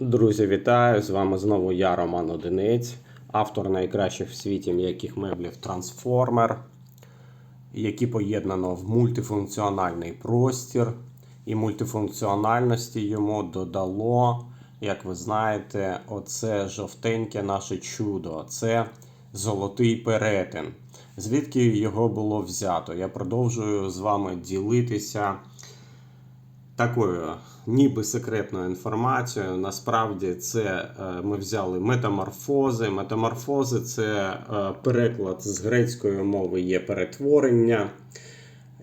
Друзі, вітаю! З вами знову я, Роман Одинець, автор найкращих в світі м'яких меблів Трансформер, які поєднано в мультифункціональний простір. І мультифункціональності йому додало, як ви знаєте, оце жовтеньке наше чудо. Це золотий перетин. Звідки його було взято? Я продовжую з вами ділитися такою ніби секретною інформацією. Насправді це е, ми взяли метаморфози. Метаморфози це е, переклад з грецької мови є перетворення.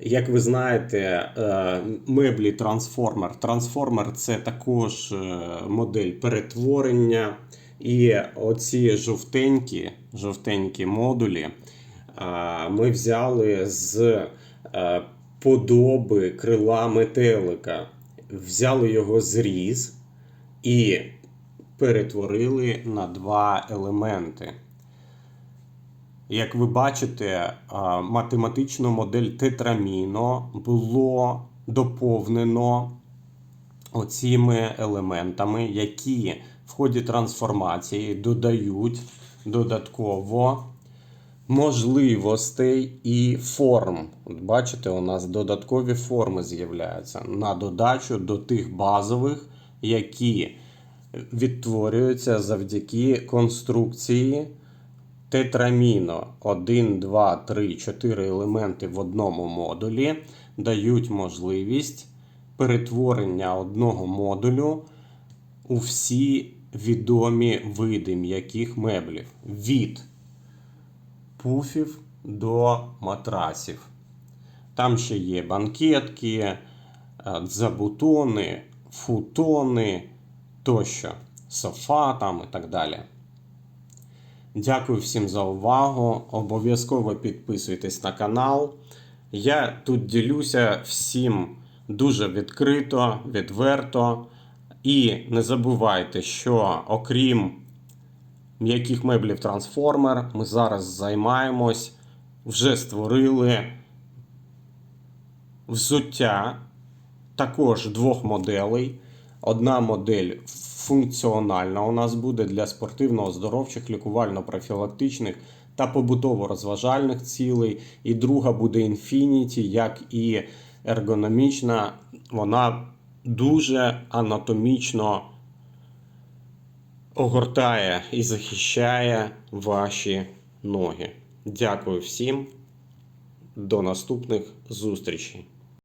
Як ви знаєте, е, меблі трансформер. Трансформер це також е, модель перетворення. І оці жовтенькі, жовтенькі модулі е, ми взяли з е, подоби крила метелика. Взяли його зріз і перетворили на два елементи. Як ви бачите, а, математичну модель тетраміно було доповнено оціми елементами, які в ході трансформації додають додатково можливостей і форм. От бачите, у нас додаткові форми з'являються на додачу до тих базових, які відтворюються завдяки конструкції тетраміно. 1, 2, 3, 4 елементи в одному модулі дають можливість перетворення одного модулю у всі відомі види м'яких меблів. Від пуфів до матрасів. Там ще є банкетки, е, забутони, футони тощо, софа там і так далі. Дякую всім за увагу. Обов'язково підписуйтесь на канал. Я тут ділюся всім дуже відкрито, відверто. І не забувайте, що окрім м'яких меблів трансформер, ми зараз займаємось, вже створили взуття також двох моделей. Одна модель функціональна у нас буде для спортивно-оздоровчих, лікувально-профілактичних та побутово-розважальних цілей. І друга буде Infinity, як і ергономічна. Вона дуже анатомічно огортає і захищає ваші ноги. Дякую всім. До наступних зустрічей.